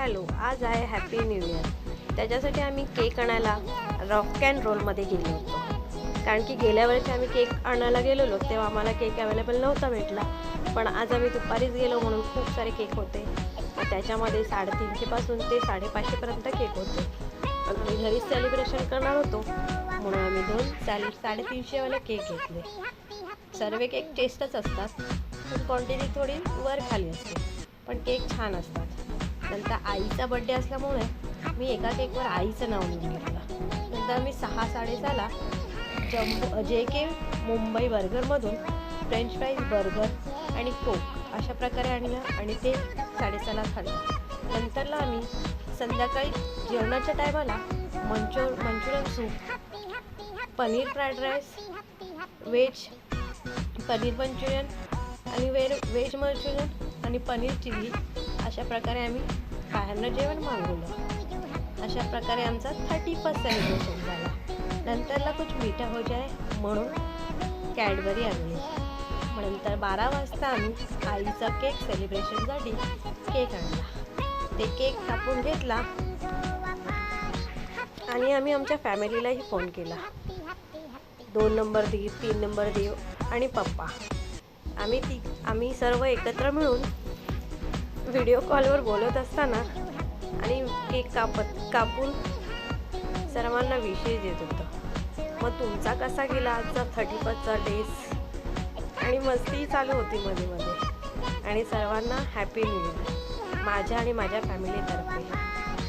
Hello आज आहे happy new year त्याच्यासाठी आम्ही केक आणायला रॉक अँड रोलमध्ये गेलो होतो. कारण की गेल्या वर्षी आम्ही केक आणायला गेलेलो तेव्हा आम्हाला केक अवेलेबल नव्हता भेटला. पण आज आम्ही दुपारीच गेलो म्हणून खूप सारे केक होते. त्याच्यामध्ये साडेतीनशेपासून ते साडेपाचशेपर्यंत केक होते. आम्ही घरीच सेलिब्रेशन करणार होतो म्हणून आम्ही दोन साडे साडेतीनशेवाले केक घेतले. सर्व केक टेस्टच असतात पण क्वांटिटी थोडी वर खाली असते. पण केक छान असतात. नंतर आईचा बड्डे असल्यामुळे मी एका केकवर आईचं नाव लिहून घेतलं. नंतर मी सहा साडेसहाला जम्बो जे के मुंबई बर्गरमधून फ्रेंच फ्राईज बर्गर आणि कोक अशा प्रकारे आणलं आणि ते साडेसहाला खाल्लं. नंतरला आम्ही संध्याकाळी जेवणाच्या टायमाला manchow Manchurian soup paneer fried rice veg paneer Manchurian आणि वेर व्हेज मंचुरियन आणि पनीर चिली अशा प्रकारे आम्ही बाहेरनं जेवण मागवलं. अशा प्रकारे आमचा थर्टी फर्स्ट सेलिब्रेशन झाला. नंतरला कुछ मीठा हो जाय म्हणून कॅडबरी आणली. नंतर बारा वाजता आम्ही आईचा केक सेलिब्रेशनसाठी केक आणला. ते केक कापून घेतला. आणि आम्ही आमच्या फॅमिलीलाही फोन केला. दोन नंबर देव तीन नंबर देव आणि पप्पा आम्ही ती आम्ही सर्व एकत्र मिळून व्हिडिओ कॉलवर बोलत असताना आणि केक कापत कापून सर्वांना विशेष देत होतं. मग तुमचा कसा गेला आजचा थर्टी फर्स्टचा डेज आणि मस्ती चालू होती मध्ये मध्ये. आणि सर्वांना हॅपी न्यू इयर माझ्या आणि माझ्या फॅमिलीतर्फे